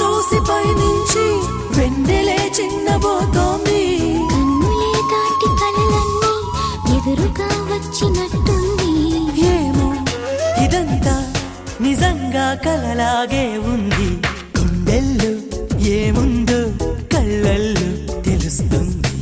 చూసి పైనుంచి వెన్నెలే చిన్నబోతోంది కన్నులే దాటి కలలన్నీ ఎదురుగా వచ్చినట్టుంది. ఏమో ఇదంతా నిజంగా కలలాగే ఉంది. గుండెల్లో ఏముందో కళ్ళల్లు తెలుస్తుంది.